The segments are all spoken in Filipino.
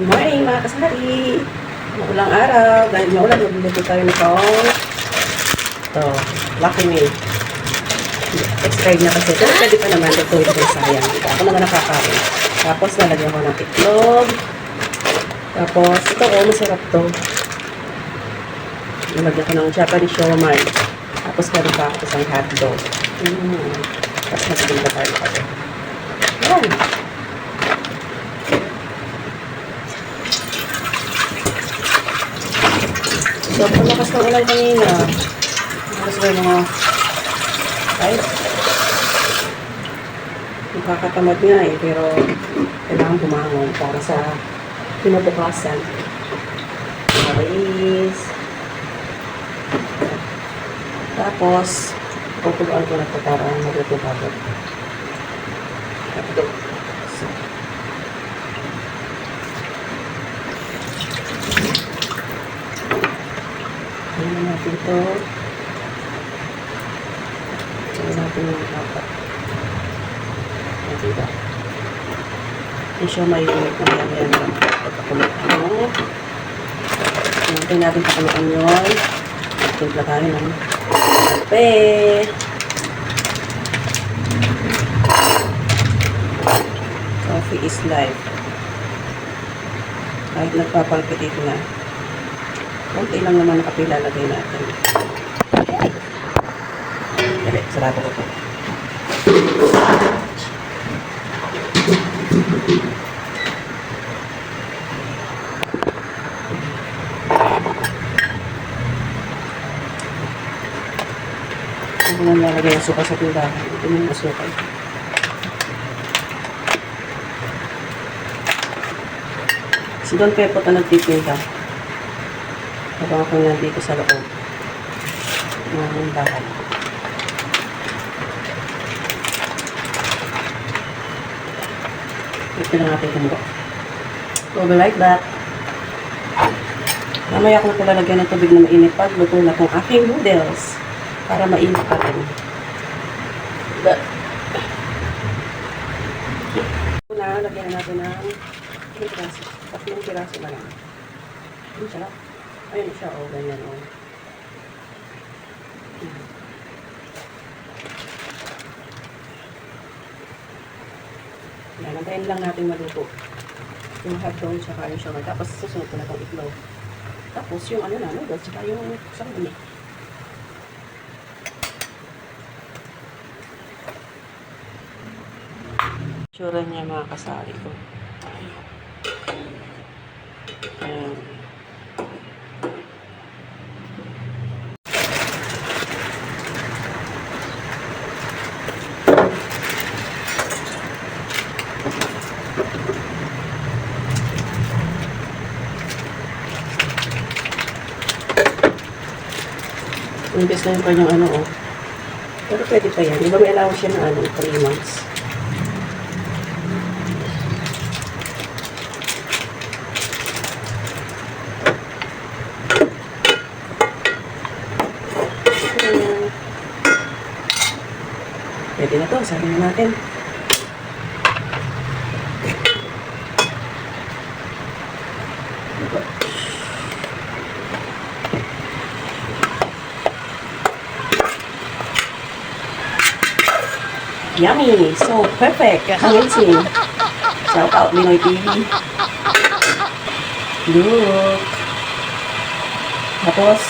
Good morning mga kasari! Maulang araw, dahil maulan, magluluto tayo nitong ito, Lucky Me. Expired na kasi. Pero pwede pa naman, ito ito sayang. Ako naman nakakain. Tapos lalagyan ko ng itlog. Tapos, ito oh, masarap to. Nalagyan ko ng Japanese siomai. Tapos meron pa ako isang hotdog. Mm. Tapos magpinda tayo pa rin. Yan. So, kung lakas ng ulan kanina, lakas ba yung mga kahit nakakatamad nga eh, pero kailangan bumangon para sa pinabukasan. Maris. Tapos, pupulaan ko na ito para magluto agad. Ito. So, Ayan na natin ito. Ayan natin yung dapat. Ayan diba? Hindi siya may unit na yan yan. Pagkakulit mo. Natin natin pakuluan yun. Timpla tayo ng kape. Coffee is life. Kahit nagpapalpitate na. Kunti lang naman ang kape lalagay natin. Dali, sarado ko po. Hindi na lalagay ang suka sa tindahan. Ito yung asuka. Si Don Pepo na nagtitinda. Habang ako nandito sa loob ng bahay. Ito na natin kumuha. So, be like that. Mamaya ko na pala lagyan ng tubig na mainit pag luto na itong aking noodles para mainit pa rin. Una, lagyan na natin ng ilang piraso. Tatlong piraso na lang. Ayun siya. Ayun siya, oh, ganyan, oh. Yan. Antayin lang natin maluto. Yung hotdog, tsaka yung siomay. Tapos susunod ko na itong itlog. Tapos yung ano na, noodles, tsaka yung sarili. Tsura niya mga kasari ko. Ayan. Imbes na yung kanyang ano, oh. Pero pwede pa yan. Di ba may allowance siya ng ano, 3 months? Pwede na to. Sabi na natin. Yummy! So perfect! Amazing! Shout out, Linoy TV! Look! Tapos,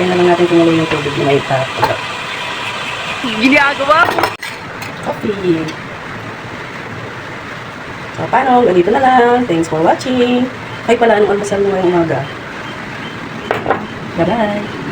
kaya na lang natin kumulo yung tubig na may tapos. Ginagawa ko. Coffee! So, paano? Ganito na lang. Thanks for watching. Ay pala, anong almasal mo ngayong umaga? Bye-bye!